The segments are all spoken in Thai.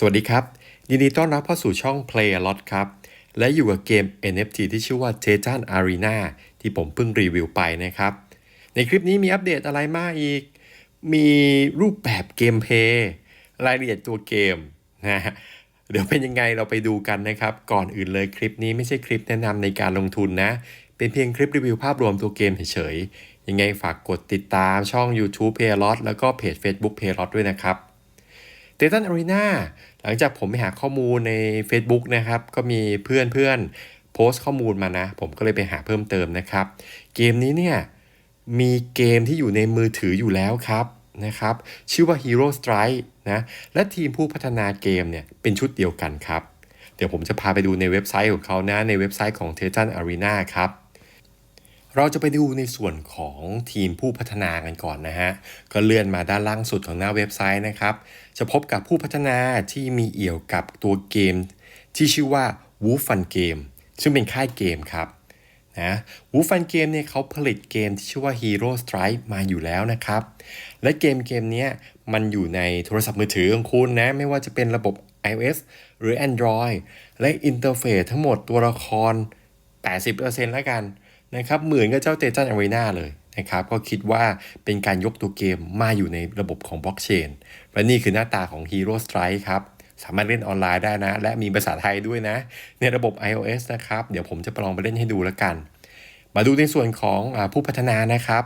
สวัสดีครับ ยินดีต้อนรับเข้าสู่ช่อง Play a Lot ครับ และอยู่กับเกม NFT ที่ชื่อว่า j e j a n Arena ที่ผมเพิ่งรีวิวไปนะครับ ในคลิปนี้มีอัปเดตอะไรมากอีก มีรูปแบบเกมเพลย์รายละเอียดตัวเกมนะฮะเดี๋ยวเป็นยังไงเราไปดูกันนะครับ ก่อนอื่นเลยคลิปนี้ไม่ใช่คลิปแนะนำในการลงทุนนะ เป็นเพียงคลิปรีวิวภาพรวมตัวเกมเฉยๆยังไงฝากกดติดตามช่อง YouTube Play a Lot แล้วก็เพจ Facebook Play a Lot ด้วยนะครับ เ a ตันอารีนาหลังจากผมไปหาข้อมูลใน Facebook นะครับ ก็มีเพื่อนเพื่อนโพสต์ข้อมูลมานะ ผมก็เลยไปหาเพิ่มเติมนะครับ เกมนี้เนี่ย มีเกมที่อยู่ในมือถืออยู่แล้วครับนะครับ ชื่อว่า Hero Strike นะ และทีมผู้พัฒนาเกมเนี่ย เป็นชุดเดียวกันครับ เดี๋ยวผมจะพาไปดูในเว็บไซต์ของเขานะ ในเว็บไซต์ของ t i t a n Arena ครับ เราจะไปดูในส่วนของทีมผู้พัฒนากันก่อนนะฮะ ก็เลื่อนมาด้านล่างสุดของหน้าเว็บไซต์นะครับ จะพบกับผู้พัฒนาที่มีเอี่ยวกับตัวเกม ที่ชื่อว่า Wolf Fun Game ซึ่งเป็นค่ายเกมครับนะวูฟันเกมเนี่ยเขาผลิตเกมที่ชื่อว่า Hero Strike มาอยู่แล้วนะครับ และเกมเกมนี้มันอยู่ในโทรศัพท์มือถือของคุณนะ ไม่ว่าจะเป็นระบบ iOS หรือ Android และอินเทอร์เฟซทั้งหมดตัวละคร 80%แล้วกัน นะครับเหมือนกับเจ้าเตจันอารีนาเลยนะครับก็คิดว่าเป็นการยกตัวเกมมาอยู่ในระบบของบล็อกเชนและนี่คือหน้าตาของ Hero Strike ครับสามารถเล่นออนไลน์ได้นะ และมีภาษาไทยด้วยนะ ในระบบ iOS นะครับ เดี๋ยวผมจะปลองไปเล่นให้ดูแล้วกัน มาดูในส่วนของอผู้พัฒนานะครับ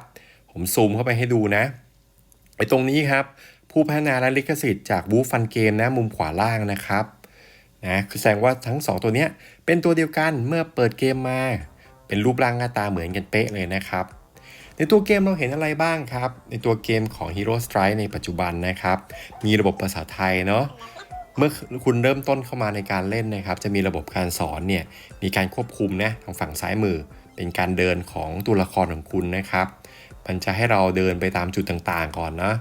ผมซูมเข้าไปให้ดูนะไอ้ตรงนี้ครับ ผู้พัฒนาและลิขสิทธิ์จากบูฟันเกมนะ มุมขวาล่างนะครับนะคือแสดงว่าทั้ง 2 ตัวเนี้ยเป็นตัวเดียวกันเมื่อเปิดเกมมา เป็นรูปร่างหน้าตาเหมือนกันเป๊ะเลยนะครับ ในตัวเกมเราเห็นอะไรบ้างครับ ในตัวเกมของ Hero Strike ในปัจจุบันนะครับ มีระบบภาษาไทยเนาะเมื่อคุณเริ่มต้นเข้ามาในการเล่นนะครับ จะมีระบบการสอนเนี่ยมีการควบคุมนะทางฝั่งซ้ายมือ เป็นการเดินของตัวละครของคุณนะครับ มันจะให้เราเดินไปตามจุดต่างๆ ก่อนนะ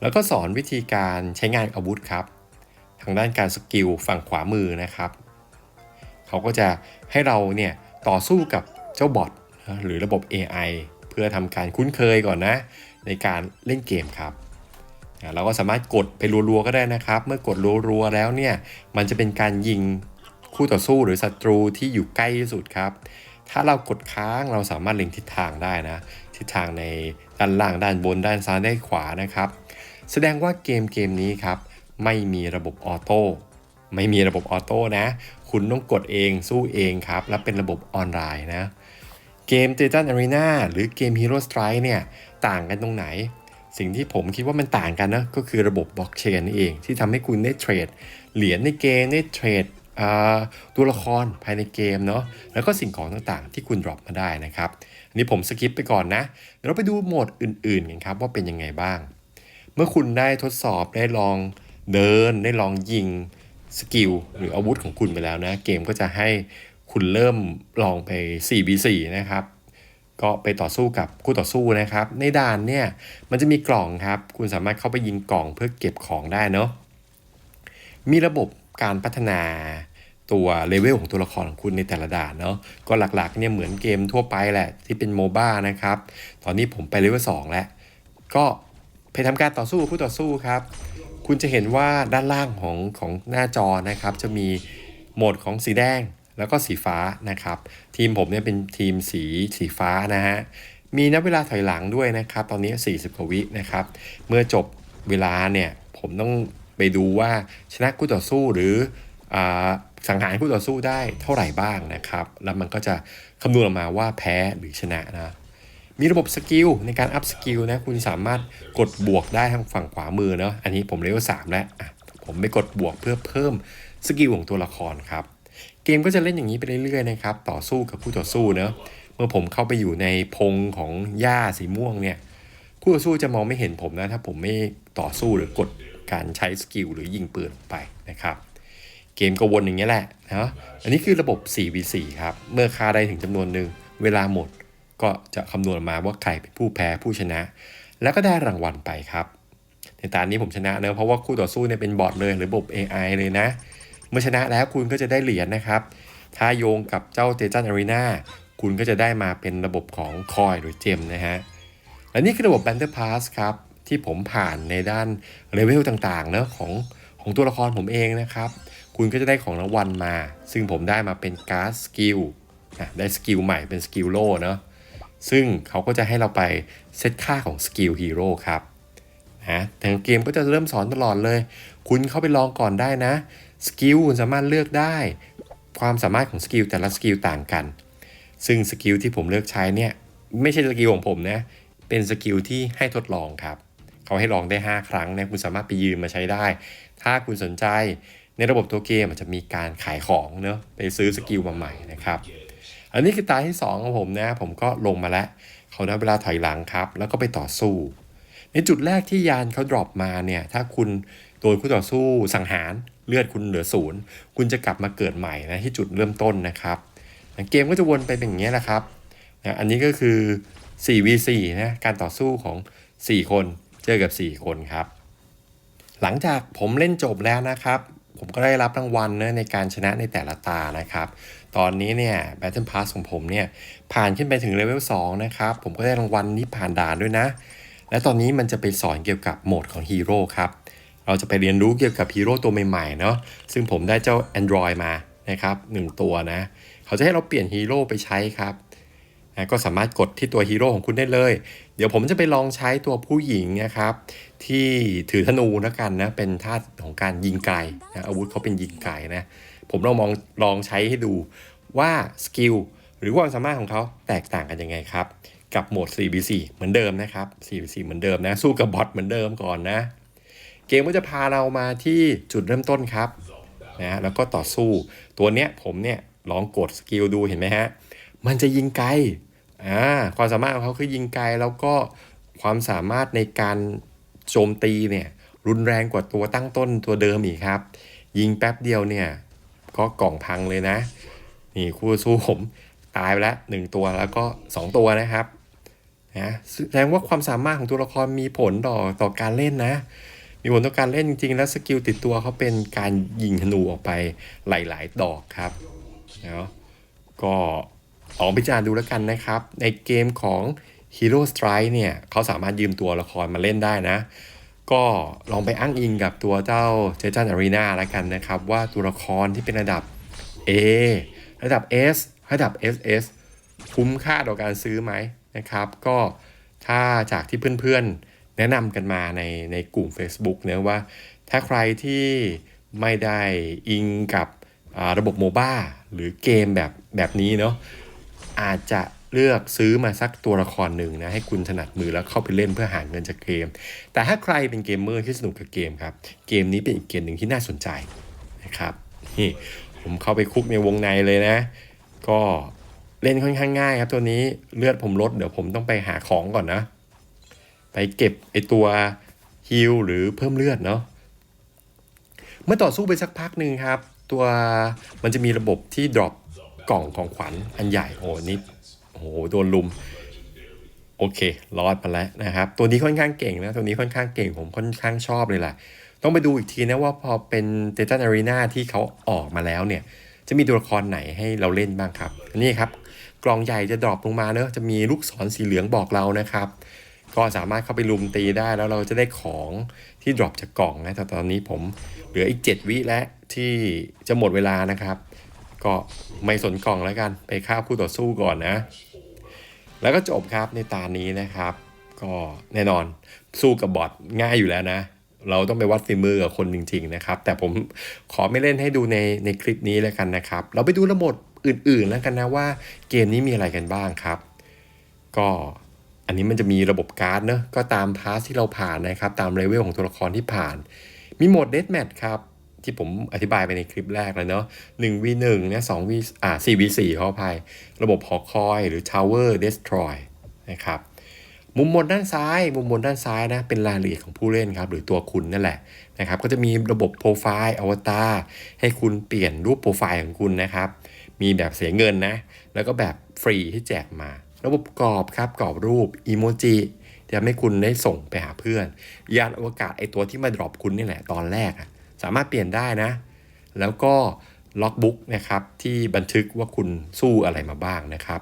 แล้วก็สอนวิธีการใช้งานอาวุธครับ ทางด้านการสกิลฝั่งขวามือนะครับ เขาก็จะให้เราเนี่ยต่อสู้กับ เจ้าบอทหรือระบบ AI เพื่อทำการคุ้นเคยก่อนนะ ในการเล่นเกมครับเราก็สามารถกดไปรัวๆก็ได้นะครับ เมื่อกดรัวๆแล้วเนี่ย มันจะเป็นการยิงคู่ต่อสู้หรือศัตรูที่อยู่ใกล้ที่สุดครับ ถ้าเรากดค้างเราสามารถเล็งทิศทางได้นะ ทิศทางในด้านล่างด้านบนด้านซ้ายด้านขวานะครับ แสดงว่าเกมเกมนี้ครับ ไม่มีระบบออโต้ไม่มีระบบออโต้นะ คุณต้องกดเองสู้เองครับ และเป็นระบบออนไลน์นะ เกม t i t a n Arena หรือเกม Hero Strike เนี่ยต่างกันตรงไหน สิ่งที่ผมคิดว่ามันต่างกันนะก็คือระบบบล็อกเชนเอง ที่ทำให้คุณได้เทรดเหรียญในเกมได้เทรดตัวละครภายในเกมเนาะแล้วก็สิ่งของต่างๆ ที่คุณดรอปมาได้นะครับ อันนี้ผมสกิปไปก่อนนะเดี๋ยวเราไปดูโหมดอื่นๆกันครับว่าเป็นยังไงบ้าง เมื่อคุณได้ทดสอบได้ลองเดินได้ลองยิงสกิลหรืออาวุธของคุณไปแล้วนะ เกมก็จะให้ คุณเริ่มลองไป 4v4 นะครับ ก็ไปต่อสู้กับคู่ต่อสู้นะครับ ในด่านเนี่ยมันจะมีกล่องครับ คุณสามารถเข้าไปยิงกล่องเพื่อเก็บของได้เนาะมีระบบการพัฒนาตัวเลเวลของตัวละครของคุณในแต่ละด่านเนาะก็หลักๆเนี่ยเหมือนเกมทั่วไปแหละที่เป็นโมบ้านะครับ ตอนนี้ผมไปเลเวล2แล้ว ก็ไปทำการต่อสู้กับคู่ต่อสู้ครับ คุณจะเห็นว่าด้านล่างของของหน้าจอนะครับ จะมีโหมดของสีแดง แล้วก็สีฟ้านะครับ ทีมผมเนี่ยเป็นทีมสีสีฟ้านะฮะ มีนับเวลาถอยหลังด้วยนะครับ ตอนนี้ 40กว่าวินะครับ เมื่อจบเวลาเนี่ย ผมต้องไปดูว่าชนะคู่ต่อสู้หรืออสังหารคู่ต่อสู้ได้เท่าไหร่บ้างนะครับ แล้วมันก็จะคำนวณออกมาว่าแพ้หรือชนะนะมีระบบสกิลในการอัพสกิลนะคุณสามารถกดบวกได้ทางฝั่งขวามือเนาะอันนี้ผมเลเวลสามแล้วผมไปกดบวกเพื่อเพิ่มสกิลของตัวละครครับ เกมก็จะเล่นอย่างนี้ไปเรื่อยๆนะครับ ต่อสู้กับคู่ต่อสู้เนะเมื่อผมเข้าไปอยู่ในพงของหญ้าสีม่วงเนี่ยคู่ต่อสู้จะมองไม่เห็นผมนะ ถ้าผมไม่ต่อสู้หรือกดการใช้สกิลหรือยิงปืนไปนะครับเกมก็วนอย่างนี้แหละนะอันนี้คือระบบ 4v4 ครับ เมื่อค่าได้ถึงจำนวนหนึ่ง เวลาหมดก็จะคำนวณมาว่าใครเป็นผู้แพ้ผู้ชนะ แล้วก็ได้รางวัลไปครับ ในตอนนี้ผมชนะเนอะเพราะว่าคู่ต่อสู้เนี่ยเป็นบอทเลยหรือระบบ AI เลยนะ มื่อชนะแล้วคุณก็จะได้เหรียญนะครับ ถ้าโยงกับเจ้าเตจันอารีนาคุณก็จะได้มาเป็นระบบของคอยหรือเจมนะฮะ และนี่คือระบบ Banner Pass ครับ ที่ผมผ่านในด้านเลเวลต่างๆเนอะของของตัวละครผมเองนะครับ คุณก็จะได้ของรางวัลมา ซึ่งผมได้มาเป็นการ์ดสกิลอะได้สกิลใหม่เป็นสกิลโล่เนาะซึ่งเขาก็จะให้เราไปเซตค่าของสกิลฮีโร่ครับนะทางเกมก็จะเริ่มสอนตลอดเลย คุณเข้าไปลองก่อนได้นะ สกิลคุณสามารถเลือกได้ ความสามารถของสกิลแต่ละสกิลต่างกัน ซึ่งสกิลที่ผมเลือกใช้เนี่ยไม่ใช่สกิลของผมนะเป็นสกิลที่ให้ทดลองครับเขาให้ลองได้ 5 ครั้งนะคุณสามารถไปยืมมาใช้ได้ ถ้าคุณสนใจในระบบตัวเกมมันจะมีการขายของเนอะไปซื้อสกิลมาใหม่นะครับ อันนี้คือตาที่2ของผมนะ ผมก็ลงมาแล้วเขาได้เวลาถอยหลังครับ แล้วก็ไปต่อสู้ ในจุดแรกที่ยานเขาดรอปมาเนี่ยถ้าคุณโดนคู่ต่อสู้สังหาร เลือดคุณเหลือศูนย์คุณจะกลับมาเกิดใหม่นะที่จุดเริ่มต้นนะครับเกมก็จะวนไปเป็นอย่างนี้แหละครับนะอันนี้ก็คือ 4v4 นะการต่อสู้ของ 4 คนเจอกับ 4 คนครับ หลังจากผมเล่นจบแล้วนะครับ ผมก็ได้รับรางวัลนะในการชนะในแต่ละตานะครับ ตอนนี้เนี่ย Battle Pass ของผมเนี่ย ผ่านขึ้นไปถึงเลเวล2นะครับ ผมก็ได้รางวัลนี้ผ่านด่านด้วยนะ และตอนนี้มันจะไปสอนเกี่ยวกับโหมดของฮีโร่ครับ เราจะไปเรียนรู้เกี่ยวกับฮีโร่ตัวใหม่ๆเนาะซึ่งผมได้เจ้า Android มานะครับหนึ่งตัวนะ เขาจะให้เราเปลี่ยนฮีโร่ไปใช้ครับนะก็สามารถกดที่ตัวฮีโร่ของคุณได้เลย เดี๋ยวผมจะไปลองใช้ตัวผู้หญิงนะครับ ที่ถือธนูแล้วกันนะ เป็นท่าของการยิงไกลนะอาวุธเขาเป็นยิงไกลนะ ผมลองมองลองใช้ให้ดูว่าสกิลหรือความสามารถของเขาแตกต่างกันยังไงครับ กับโหมด 4v4 เหมือนเดิมนะครับ 4v4 เหมือนเดิมนะ สู้กับบอทเหมือนเดิมก่อนนะ เกมก็จะพาเรามาที่จุดเริ่มต้นครับนะแล้วก็ต่อสู้ตัวเนี้ยผมเนี่ยลองกดสกิลดูเห็นไหมฮะ มันจะยิงไกลอ่าความสามารถของเขาคือยิงไกลแล้วก็ความสามารถในการโจมตีเนี่ยรุนแรงกว่าตัวตั้งต้นตัวเดิมอีกครับ ยิงแป๊บเดียวเนี่ยก็กล่องพังเลยนะ นี่คู่สู้ผมตายไปแล้วหนึ่งตัวแล้วก็ 2 ตัวนะครับนะแสดงว่าความสามารถของตัวละครมีผลต่อต่อการเล่นนะ มีผลต่อการเล่นจริง ๆ แล้วสกิลติดตัวเขาเป็นการยิงธนูออกไปหลาย ๆ ดอกครับเนาะก็ลองพิจารณาดูแล้วกันนะครับ ในเกมของ Hero Strike เนี่ยเขาสามารถยืมตัวละครมาเล่นได้นะ ก็ลองไปอ้างอิงกับตัวเจ้าเจจันอารีนาแล้วกันนะครับ ว่าตัวละครที่เป็นระดับ A ระดับ S ระดับ SS คุ้มค่าต่อการซื้อไหมนะครับ ก็ถ้าจากที่เพื่อนๆ แนะนำกันมาในในกลุ่ม Facebook เนะว่า ถ้าใครที่ไม่ได้อิงกับระบบโมบ้าหรือเกมแบบแบบนี้เนาะอาจจะเลือกซื้อมาสักตัวละครหนึ่งนะให้คุณถนัดมือแล้วเข้าไปเล่นเพื่อหาเงินจากเกม แต่ถ้าใครเป็นเกมเมอร์ที่สนุกกับเกมครับ เกมนี้เป็นอีกเกมหนึ่งที่น่าสนใจนะครับนี่ผมเข้าไปคุกในวงในเลยนะ ก็เล่นค่อนข้างง่ายครับตัวนี้เลือดผมลดเดี๋ยวผมต้องไปหาของก่อนนะ ไปเก็บไอตัวฮิลหรือเพิ่มเลือดเนาะเมื่อต่อสู้ไปสักพักหนึ่งครับ ตัวมันจะมีระบบที่ดรอปกล่องของขวัญอันใหญ่โอ้นิดโอ้โหโดนลุม โอเครอดมาแล้วนะครับ ตัวนี้ค่อนข้างเก่งนะ ตัวนี้ค่อนข้างเก่งผมค่อนข้างชอบเลยแหละต้องไปดูอีกทีนะว่าพอเป็นเตตันอารีนาที่เขาออกมาแล้วเนี่ย จะมีตัวละครไหนให้เราเล่นบ้างครับนนี้ครับ กล่องใหญ่จะดรอปลงมาเนอะจะมีลูกศรสีเหลืองบอกเรานะครับ ก็สามารถเข้าไปลุมตีได้แล้วเราจะได้ของที่ดรอปจากกล่องนะแต่ตอนนี้ผมเหลืออีก 7 วิแล้วที่จะหมดเวลานะครับ ก็ไม่สนกล่องแล้วกันไปฆ่าคู่ต่อสู้ก่อนนะ แล้วก็จบครับในตานี้นะครับ ก็แน่นอนสู้กับบอทง่ายอยู่แล้วนะ เราต้องไปวัดฝีมือกับคนจริง ๆ นะครับ แต่ผมขอไม่เล่นให้ดูในในคลิปนี้แล้วกันนะครับ เราไปดูระบบอื่นๆแล้วกันนะว่าเกมนี้มีอะไรกันบ้างครับ ก็ อันนี้มันจะมีระบบการ์ดเนอะก็ตามพาสที่เราผ่านนะครับ ตามเลเวลของตัวละครที่ผ่าน มีโหมดเด a แมทครับ ที่ผมอธิบายไปในคลิปแรกแล้วเนาะ1 v 1เนี่ย2 v อ่า4 v 4ขออภัยระบบหอคอยหรือ Tower Destroy นะครับมุมบนด้านซ้าย มุมบนด้านซ้ายนะ เป็นรายละเอียดของผู้เล่นครับ หรือตัวคุณนั่นแหละนะครับ ก็จะมีระบบโปรไฟล์อวตารให้คุณเปลี่ยนรูปโปรไฟล์ของคุณนะครับ มีแบบเสียเงินนะ แล้วก็แบบฟรีที่แจกมา ระบบกรอบครับกรอบรูปอีโมจิจะให้คุณได้ส่งไปหาเพื่อน ยานอวกาศไอตัวที่มาดรอปคุณนี่แหละตอนแรกสามารถเปลี่ยนได้นะ แล้วก็ล็อกบุ๊กนะครับที่บันทึกว่าคุณสู้อะไรมาบ้างนะครับ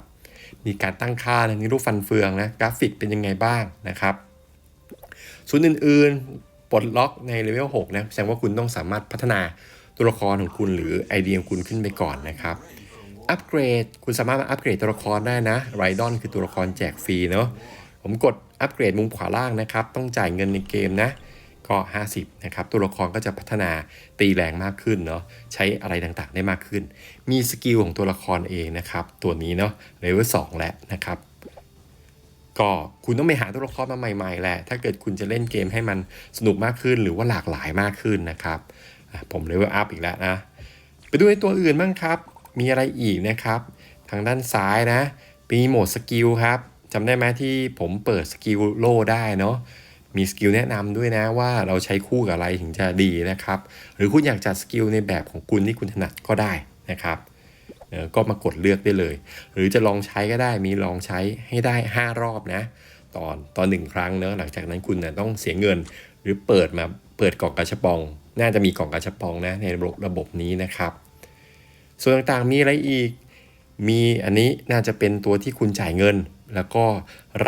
มีการตั้งค่าในรูปฟันเฟืองนะกราฟิกเป็นยังไงบ้างนะครับส่วนอื่นๆปลดล็อกในเลเวล6นะแสดงว่าคุณต้องสามารถพัฒนาตัวละครของคุณหรือไอเดียของคุณขึ้นไปก่อนนะครับ อัปเกรด คุณสามารถมาอัปเกรดตัวละครได้นะไรดอนคือตัวละครแจกฟรีเนาะผมกดอัปเกรดมุมขวาล่างนะครับ ต้องจ่ายเงินในเกมนะ ก็ 50 นะครับ ตัวละครก็จะพัฒนาตีแรงมากขึ้นเนาะใช้อะไรต่างๆได้มากขึ้น มีสกิลของตัวละครเองนะครับ ตัวนี้เนาะเลเวล2แล้วนะครับก็คุณต้องไปหาตัวละครมาใหม่ ๆ แหละ ถ้าเกิดคุณจะเล่นเกมให้มันสนุกมากขึ้นหรือว่าหลากหลายมากขึ้นนะครับ ผมเลเวลอัพอีกแล้วนะ ไปดูในตัวอื่นบ้างครับ มีอะไรอีกนะครับ ทางด้านซ้ายนะ มีโหมดสกิลครับจำได้ไหมที่ผมเปิดสกิลโล่ได้เนาะมีสกิลแนะนำด้วยนะว่าเราใช้คู่กับอะไรถึงจะดีนะครับ หรือคุณอยากจัดสกิลในแบบของคุณที่คุณถนัดก็ได้นะครับเออก็มากดเลือกได้เลย หรือจะลองใช้ก็ได้มีลองใช้ให้ได้ 5 รอบนะ ตอนตอนหนึ่งครั้งเนอะหลังจากนั้นคุณนะต้องเสียเงิน หรือเปิดมาเปิดกล่องกระชับปอง น่าจะมีกล่องกระชับปองนะในระบบระบบนี้นะครับ ส่วนต่างๆมีอะไรอีก มีอันนี้น่าจะเป็นตัวที่คุณจ่ายเงิน แล้วก็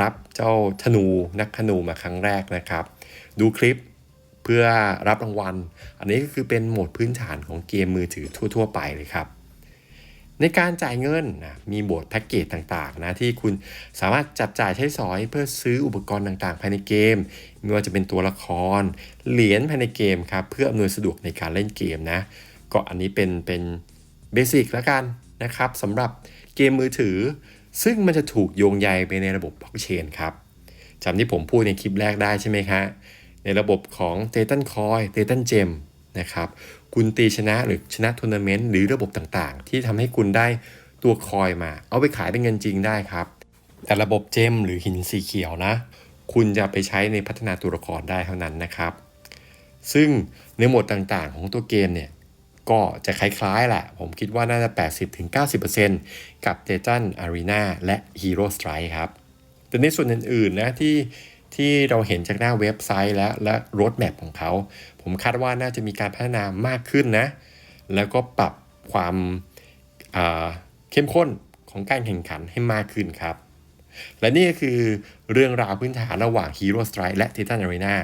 รับเจ้าธนูนักธนูมาครั้งแรกนะครับ ดูคลิปเพื่อรับรางวัล อันนี้ก็คือเป็นโหมดพื้นฐานของเกมมือถือทั่ว ๆ ไปเลยครับ ในการจ่ายเงินนะมีโหมดแพ็กเกจต่างๆนะที่คุณสามารถจับจ่ายใช้สอยเพื่อซื้ออุปกรณ์ต่างๆ ภายในเกม ไม่ว่าจะเป็นตัวละคร เหรียญภายในเกมครับเพื่ออำนวยสะดวกในการเล่นเกมนะก็อันนี้เป็นเป็น เบสิกแล้วกันนะครับสำหรับเกมมือถือ ซึ่งมันจะถูกโยงใยไปในระบบบล็อกเชนครับจำที่ผมพูดในคลิปแรกได้ใช่ไหมคะในระบบของ t ต t a n Coin t ต t a n Gem นะครับ คุณตีชนะหรือชนะทัวร์นาเมนต์หรือระบบต่างๆ ที่ทำให้คุณได้ตัวคอยมา เอาไปขายเป็นเงินจริงได้ครับ แต่ระบบเจมหรือหินสีเขียวนะ คุณจะไปใช้ในพัฒนาตัวละครได้เท่านั้นนะครับ ซึ่งในโหมดต่างๆของตัวเกมเนี่ย ก็จะคล้ายๆแหละ ผมคิดว่าน่าจะ 80-90%กับ t e t a n Arena และ Hero Strike ครับ แต่ในส่วนอื่นๆนะที่ที่เราเห็นจากหน้าเว็บไซต์และและรถแมพของเขา ผมคาดว่าน่าจะมีการพัฒนามากขึ้นนะ แล้วก็ปรับความอ่าเข้มข้นของการแข่งขันให้มากขึ้นครับ และนี่ก็คือเรื่องราวพื้นฐานระหว่าง Hero Strike และ Titan Arena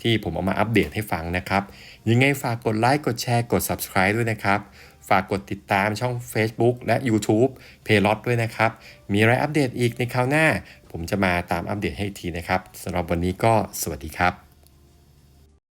ที่ผมเอามาอัปเดตให้ฟังนะครับ ยังไงฝากกดไลค์กดแชร์กด Subscribe ด้วยนะครับ ฝากกดติดตามช่อง Facebook และ YouTube p a y l o t ด้วยนะครับ มีอะไรอัปเดตอีกในคราวหน้า ผมจะมาตามอัปเดตให้อีกทีนะครับสำหรับวันนี้ก็สวัสดีครับ